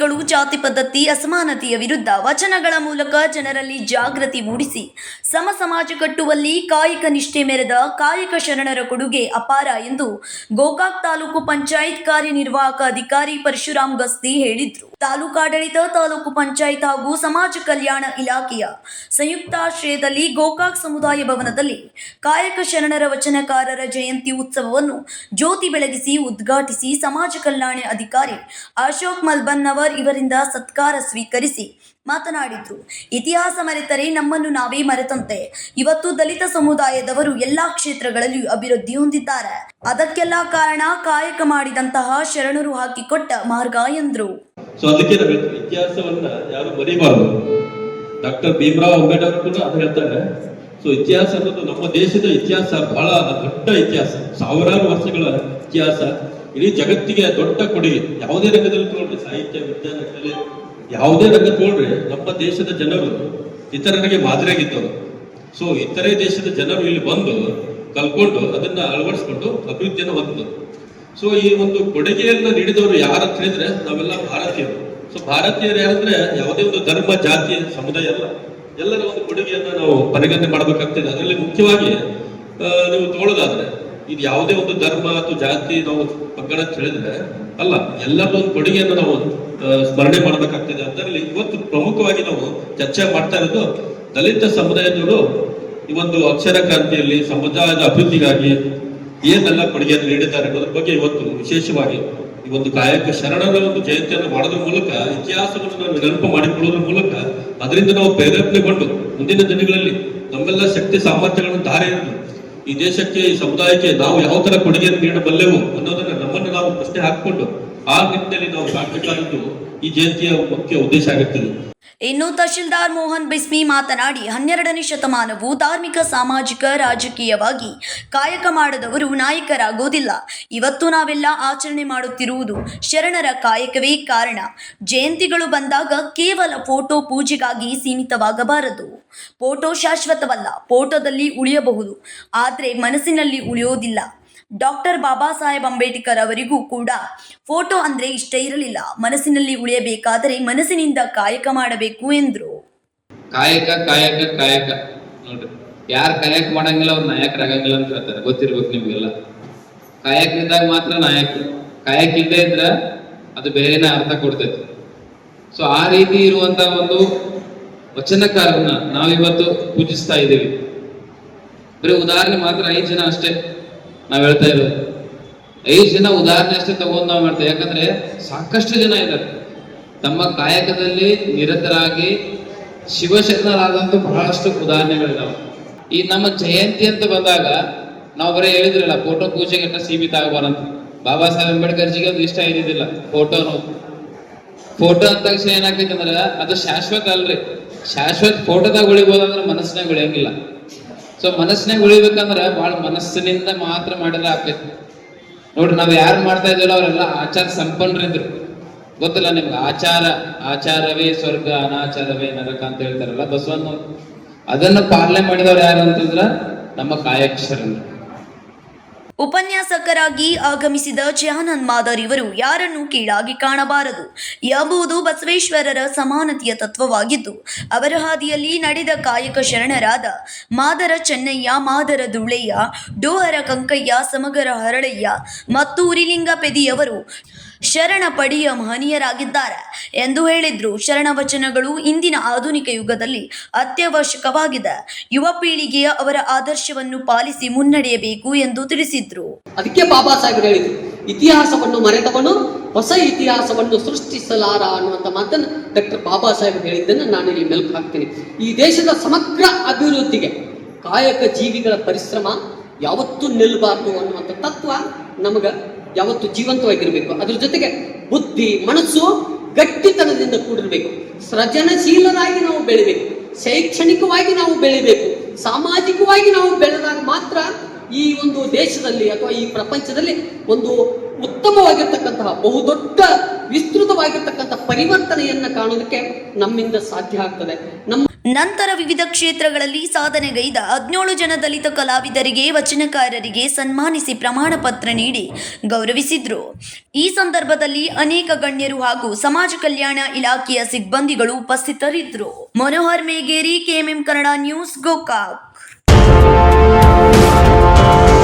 ಜಯಂತಿಗಳು ಜಾತಿ ಪದ್ಧತಿ, ಅಸಮಾನತೆಯ ವಿರುದ್ಧ ವಚನಗಳ ಮೂಲಕ ಜನರಲ್ಲಿ ಜಾಗೃತಿ ಮೂಡಿಸಿ ಸಮ ಸಮಾಜ ಕಟ್ಟುವಲ್ಲಿ ಕಾಯಕ ನಿಷ್ಠೆ ಮೆರೆದ ಕಾಯಕ ಶರಣರ ಕೊಡುಗೆ ಅಪಾರ ಎಂದು ಗೋಕಾಕ್ ತಾಲೂಕು ಪಂಚಾಯತ್ ಕಾರ್ಯನಿರ್ವಾಹಕ ಅಧಿಕಾರಿ ಪರಶುರಾಮ್ ಗಸ್ತಿ ಹೇಳಿದ್ರು. ತಾಲೂಕಾಡಳಿತ ತಾಲೂಕು ಪಂಚಾಯತ್ ಹಾಗೂ ಸಮಾಜ ಕಲ್ಯಾಣ ಇಲಾಖೆಯ ಸಂಯುಕ್ತಾಶ್ರಯದಲ್ಲಿ ಗೋಕಾಕ್ ಸಮುದಾಯ ಭವನದಲ್ಲಿ ಕಾಯಕ ಶರಣರ ವಚನಕಾರರ ಜಯಂತಿ ಉತ್ಸವವನ್ನು ಜ್ಯೋತಿ ಬೆಳಗಿಸಿ ಉದ್ಘಾಟಿಸಿ ಸಮಾಜ ಕಲ್ಯಾಣ ಅಧಿಕಾರಿ ಅಶೋಕ್ ಮಲ್ಬನ್ನವರ್ ಇವರಿಂದ ಸತ್ಕಾರ ಸ್ವೀಕರಿಸಿ ಮಾತನಾಡಿದ್ರು. ಇತಿಹಾಸ ಮರೆತರೆ ನಮ್ಮನ್ನು ನಾವೇ ಮರೆತಂತೆ. ಇವತ್ತು ದಲಿತ ಸಮುದಾಯದವರು ಎಲ್ಲಾ ಕ್ಷೇತ್ರಗಳಲ್ಲಿಯೂ ಅಭಿವೃದ್ಧಿ ಹೊಂದಿದ್ದಾರೆ. ಅದಕ್ಕೆಲ್ಲ ಕಾರಣ ಕಾಯಕ ಮಾಡಿದಂತಹ ಶರಣರು ಹಾಕಿಕೊಟ್ಟ ಮಾರ್ಗ ಎಂದ್ರು. ಸೊ ಅದಕ್ಕೆ ನಾವು ಇತಿಹಾಸವನ್ನ ಯಾರು ಮರಿಬಾರದು. ಡಾಕ್ಟರ್ ಭೀಮರಾವ್ ಅಂಬೇಡ್ಕರ್ ಕೂಡ ಅದು ಹೇಳ್ತಾರೆ. ಸೊ ಇತಿಹಾಸ ಅನ್ನೋದು ನಮ್ಮ ದೇಶದ ಇತಿಹಾಸ, ಬಹಳ ದೊಡ್ಡ ಇತಿಹಾಸ, ಸಾವಿರಾರು ವರ್ಷಗಳ ಇತಿಹಾಸ. ಇಡೀ ಜಗತ್ತಿಗೆ ದೊಡ್ಡ ಕೊಡುಗೆ ಯಾವುದೇ ರಂಗದಲ್ಲಿ ತಗೊಳ್ರಿ ಸಾಹಿತ್ಯ, ವಿಜ್ಞಾನ, ಕಲೆ, ಯಾವುದೇ ರಂಗ ತಗೊಳ್ರಿ ನಮ್ಮ ದೇಶದ ಜನರು, ಇತರರಿಗೆ ಮಾದರಿಯಾಗಿದ್ದವರು. ಸೊ ಇತರೆ ದೇಶದ ಜನರು ಇಲ್ಲಿ ಬಂದು ಕಲ್ಕೊಂಡು ಅದನ್ನ ಅಳವಡಿಸ್ಕೊಂಡು ಅಭಿವೃದ್ಧಿಯನ್ನು ಹೊಂದಿದ್ರು ಸೊ ಈ ಒಂದು ಕೊಡುಗೆಯನ್ನ ನೀಡಿದವರು ಯಾರು ಹೇಳಿದ್ರೆ ನಾವೆಲ್ಲ ಭಾರತೀಯರು. ಸೊ ಭಾರತೀಯರು ಯಾರಂದ್ರೆ ಯಾವುದೇ ಒಂದು ಧರ್ಮ, ಜಾತಿ, ಸಮುದಾಯ ಅಲ್ಲ ಎಲ್ಲರ ಒಂದು ಕೊಡುಗೆಯನ್ನ ನಾವು ಪರಿಗಣನೆ ಮಾಡಬೇಕಾಗ್ತದೆ. ಅದರಲ್ಲಿ ಮುಖ್ಯವಾಗಿ ನೀವು ತೋಳೋದಾದ್ರೆ ಇದು ಯಾವುದೇ ಒಂದು ಧರ್ಮ ಅಥವಾ ಜಾತಿ ನಾವು ಪಂಗಡ ತಿಳಿದ್ರೆ ಅಲ್ಲ ಎಲ್ಲರ ಒಂದು ಕೊಡುಗೆಯನ್ನು ನಾವು ಸ್ಮರಣೆ ಮಾಡಬೇಕಾಗ್ತದೆ. ಅದರಲ್ಲಿ ಇವತ್ತು ಪ್ರಮುಖವಾಗಿ ನಾವು ಚರ್ಚೆ ಮಾಡ್ತಾ ಇರೋದು ದಲಿತ ಸಮುದಾಯದವರು ಈ ಒಂದು ಅಕ್ಷರ ಕ್ರಾಂತಿಯಲ್ಲಿ ಸಮುದಾಯದ ಅಭಿವೃದ್ಧಿಗಾಗಿ ಏನೆಲ್ಲ ಕೊಡುಗೆಯನ್ನು ನೀಡಿದ್ದಾರೆ ಅನ್ನೋದ್ರ ಬಗ್ಗೆ ಇವತ್ತು ವಿಶೇಷವಾಗಿ ಈ ಒಂದು ಕಾಯಕ ಶರಣರ ಒಂದು ಜಯಂತಿಯನ್ನು ಮಾಡೋದ್ರ ಮೂಲಕ, ಇತಿಹಾಸವನ್ನು ನಾವು ನೆನಪು ಮಾಡಿಕೊಳ್ಳೋದ್ರ ಮೂಲಕ, ಅದರಿಂದ ನಾವು ಪ್ರೇರೇಪಣೆಗೊಂಡು ಮುಂದಿನ ದಿನಗಳಲ್ಲಿ ನಮ್ಮೆಲ್ಲ ಶಕ್ತಿ ಸಾಮರ್ಥ್ಯಗಳನ್ನು ಧಾರೆ ಈ ದೇಶಕ್ಕೆ, ಈ ಸಮುದಾಯಕ್ಕೆ ನಾವು ಯಾವ ತರ ಕೊಡುಗೆಯನ್ನು ನೀಡಬಲ್ಲೆವು ಅನ್ನೋದನ್ನ ನಮ್ಮನ್ನು ನಾವು ಪ್ರಶ್ನೆ ಹಾಕಿಕೊಂಡು ಆ ನಿಟ್ಟಿನಲ್ಲಿ ನಾವು ಸಾಗಬೇಕಾದದ್ದು ಈ ಜಯಂತಿಯ ಮುಖ್ಯ ಉದ್ದೇಶ ಆಗಿರ್ತದೆ. ಇನ್ನು ತಹಶೀಲ್ದಾರ್ ಮೋಹನ್ ಬಿಸ್ಮಿ ಮಾತನಾಡಿ, ಹನ್ನೆರಡನೇ ಶತಮಾನವು ಧಾರ್ಮಿಕ, ಸಾಮಾಜಿಕ, ರಾಜಕೀಯವಾಗಿ ಕಾಯಕ ಮಾಡದವರು ನಾಯಕರಾಗೋದಿಲ್ಲ ಇವತ್ತು ನಾವೆಲ್ಲ ಆಚರಣೆ ಮಾಡುತ್ತಿರುವುದು ಶರಣರ ಕಾಯಕವೇ ಕಾರಣ. ಜಯಂತಿಗಳು ಬಂದಾಗ ಕೇವಲ ಫೋಟೋ ಪೂಜೆಗಾಗಿ ಸೀಮಿತವಾಗಬಾರದು. ಫೋಟೋ ಶಾಶ್ವತವಲ್ಲ, ಫೋಟೋದಲ್ಲಿ ಉಳಿಯಬಹುದು. ಆದರೆ ಮನಸ್ಸಿನಲ್ಲಿ ಉಳಿಯೋದಿಲ್ಲ. ಡಾಕ್ಟರ್ ಬಾಬಾ ಸಾಹೇಬ್ ಅಂಬೇಡ್ಕರ್ ಅವರಿಗೂ ಕೂಡ ಫೋಟೋ ಅಂದ್ರೆ ಇಷ್ಟ ಇರಲಿಲ್ಲ. ಮನಸ್ಸಿನಲ್ಲಿ ಉಳಿಯಬೇಕಾದರೆ ಮನಸ್ಸಿನಿಂದ ಕಾಯಕ ಮಾಡಬೇಕು ಎಂದ್ರು. ಕಾಯಕ ಕಾಯಕ ಕಾಯಕ. ನೋಡ್ರಿ, ಯಾರು ಕಾಯಕ ಮಾಡಂಗಿಲ್ಲ ಅವ್ರು ನಾಯಕರಾಗಂಗಿಲ್ಲ ಅಂತ ಹೇಳ್ತಾರೆ. ಗೊತ್ತಿರ್ಬೇಕು ನಿಮ್ಗೆಲ್ಲ. ಇದ್ದಾಗ ಮಾತ್ರ ನಾಯಕ. ಕಾಯಕ ಇಲ್ಲದೆ ಇದ್ರ ಅದು ಬೇರೆನ ಅರ್ಥ ಕೊಡ್ತೈತಿ. ಸೊ ಆ ರೀತಿ ಇರುವಂತ ಒಂದು ವಚನಕಾರರನ್ನ ನಾವಿವತ್ತು ಪೂಜಿಸ್ತಾ ಇದ್ದೀವಿ. ಬರೀ ಉದಾಹರಣೆ ಮಾತ್ರ ಐದು ಜನ ಅಷ್ಟೇ. ನಾವ್ ಹೇಳ್ತಾ ಇರೋದು. ಐದು ಜನ ಉದಾಹರಣೆ ಅಷ್ಟೇ ತಗೊಂಡು ನಾವು ಮಾಡ್ತೇವೆ. ಯಾಕಂದ್ರೆ ಸಾಕಷ್ಟು ಜನ ಇದ್ದಾರೆ. ತಮ್ಮ ಕಾಯಕದಲ್ಲಿ ನಿರತರಾಗಿ ಶಿವಶರಣರಾದಂತ ಬಹಳಷ್ಟು ಉದಾಹರಣೆಗಳಿದಾವೆ. ಈ ನಮ್ಮ ಜಯಂತಿ ಅಂತ ಬಂದಾಗ ನಾವು ಬರೀ ಹೇಳಿದ್ರಲ್ಲ ಫೋಟೋ ಪೂಜೆಗೆ ಸೀಮಿತ ಆಗಬಾರಂತ ಬಾಬಾ ಸಾಹೇಬ್ ಅಂಬೇಡ್ಕರ್ಜಿಗೆ ಅದು ಇಷ್ಟ ಇದ್ದಿದ್ದಿಲ್ಲ ಫೋಟೋನು ಫೋಟೋ ಅಂದ ತಕ್ಷಣ ಏನಾಗ್ತೈತೆ ಅಂದ್ರೆ ಅದು ಶಾಶ್ವತ ಅಲ್ರಿ. ಶಾಶ್ವತ ಫೋಟೋದಾಗ ಉಳಿಬೋದಂದ್ರೆ ಮನಸ್ಸಿನಾಗ ಉಳಿಯಂಗಿಲ್ಲ. ಸೊ ಮನಸ್ಸಿನಾಗ ಉಳಿಬೇಕಂದ್ರೆ ಬಹಳ ಮನಸ್ಸಿನಿಂದ ಮಾತ್ರ ಮಾಡಿದ್ರೆ ಆಗ್ತೈತಿ. ನೋಡ್ರಿ, ನಾವು ಯಾರು ಮಾಡ್ತಾ ಇದ್ದೀವಲ್ಲ ಅವರೆಲ್ಲ ಆಚಾರ ಸಂಪನ್ನರಿದ್ರು ಗೊತ್ತಿಲ್ಲ ನಿಮ್ಗೆ, ಆಚಾರ, ಆಚಾರವೇ ಸ್ವರ್ಗ, ಅನಾಚಾರವೇ ನರಕ ಅಂತ ಹೇಳ್ತಾರಲ್ಲ ಬಸವಣ್ಣ ಅದನ್ನ ಪಾಲನೆ ಮಾಡಿದವ್ರು ಯಾರು ಅಂತಂದ್ರ ನಮ್ಮ ಕಾಯಕ್ಷರರು ಉಪನ್ಯಾಸಕರಾಗಿ ಆಗಮಿಸಿದ ಜಯಾನಂದ್ ಮಾದರ್ ಇವರು ಯಾರನ್ನು ಕೀಳಾಗಿ ಕಾಣಬಾರದು ಎಂಬುದು ಬಸವೇಶ್ವರರ ಸಮಾನತೆಯ ತತ್ವವಾಗಿದ್ದು, ಅವರ ಹಾದಿಯಲ್ಲಿ ನಡೆದ ಕಾಯಕ ಶರಣರಾದ ಮಾದರ ಚೆನ್ನಯ್ಯ, ಮಾದರ ದುಳೆಯ್ಯ ಡೋಹರ ಕಂಕಯ್ಯ, ಸಮಗರ ಹರಳಯ್ಯ ಮತ್ತು ಉರಿಲಿಂಗ ಪೆದಿಯವರು ಶರಣ ಪಡೆಯ ಮಹನೀಯರಾಗಿದ್ದಾರೆ ಎಂದು ಹೇಳಿದ್ರು. ಶರಣ ವಚನಗಳು ಇಂದಿನ ಆಧುನಿಕ ಯುಗದಲ್ಲಿ ಅತ್ಯವಶ್ಯಕವಾಗಿದೆ. ಯುವ ಪೀಳಿಗೆಯ ಅವರ ಆದರ್ಶವನ್ನು ಪಾಲಿಸಿ ಮುನ್ನಡೆಯಬೇಕು ಎಂದು ತಿಳಿಸಿದ್ರು. ಅದಕ್ಕೆ ಬಾಬಾ ಸಾಹೇಬರು ಹೇಳಿದ್ರು, ಇತಿಹಾಸವನ್ನು ಮರೆತವನು, ಹೊಸ ಇತಿಹಾಸವನ್ನು ಸೃಷ್ಟಿಸಲಾರ ಅನ್ನುವಂಥ ಮಾತನ್ನು ಡಾಕ್ಟರ್ ಬಾಬಾ ಸಾಹೇಬ್ ಹೇಳಿದ್ದನ್ನು ನಾನು ಇಲ್ಲಿ ಮೆಲುಕು ಹಾಕ್ತೀನಿ. ಈ ದೇಶದ ಸಮಗ್ರ ಅಭಿವೃದ್ಧಿಗೆ ಕಾಯಕ ಜೀವಿಗಳ ಪರಿಶ್ರಮ ಯಾವತ್ತೂ ನಿಲ್ಲಬಾರ್ದು ಅನ್ನುವಂಥ ತತ್ವ ನಮಗೆ ಯಾವತ್ತು ಜೀವಂತವಾಗಿರಬೇಕು. ಅದ್ರ ಜೊತೆಗೆ ಬುದ್ಧಿ, ಮನಸ್ಸು ಗಟ್ಟಿತನದಿಂದ ಕೂಡಿರಬೇಕು. ಸೃಜನಶೀಲರಾಗಿ ನಾವು ಬೆಳಿಬೇಕು. ಶೈಕ್ಷಣಿಕವಾಗಿ ನಾವು ಬೆಳಿಬೇಕು. ಸಾಮಾಜಿಕವಾಗಿ ನಾವು ಬೆಳೆದಾಗ ಮಾತ್ರ ಈ ಒಂದು ದೇಶದಲ್ಲಿ ಅಥವಾ ಈ ಪ್ರಪಂಚದಲ್ಲಿ ಒಂದು ಉತ್ತಮವಾಗಿರ್ತಕ್ಕಂತಹ, ಬಹುದೊಡ್ಡ, ವಿಸ್ತೃತವಾಗಿರ್ತಕ್ಕಂಥ ಪರಿವರ್ತನೆಯನ್ನ ಕಾಣೋದಕ್ಕೆ ನಮ್ಮಿಂದ ಸಾಧ್ಯ ಆಗ್ತದೆ. ನಮ್ಮ ನಂತರ ವಿವಿಧ ಕ್ಷೇತ್ರಗಳಲ್ಲಿ ಸಾಧನೆಗೈದ ಹದಿನೇಳು ಜನ ದಲಿತ ಕಲಾವಿದರಿಗೆ, ವಚನಕಾರರಿಗೆ ಸನ್ಮಾನಿಸಿ ಪ್ರಮಾಣ ಪತ್ರ ನೀಡಿ ಗೌರವಿಸಿದ್ರು. ಈ ಸಂದರ್ಭದಲ್ಲಿ ಅನೇಕ ಗಣ್ಯರು ಹಾಗೂ ಸಮಾಜ ಕಲ್ಯಾಣ ಇಲಾಖೆಯ ಸಿಬ್ಬಂದಿಗಳು ಉಪಸ್ಥಿತರಿದ್ದರು Manohar Megeri, KMM Kannada news, Gokak. Bye.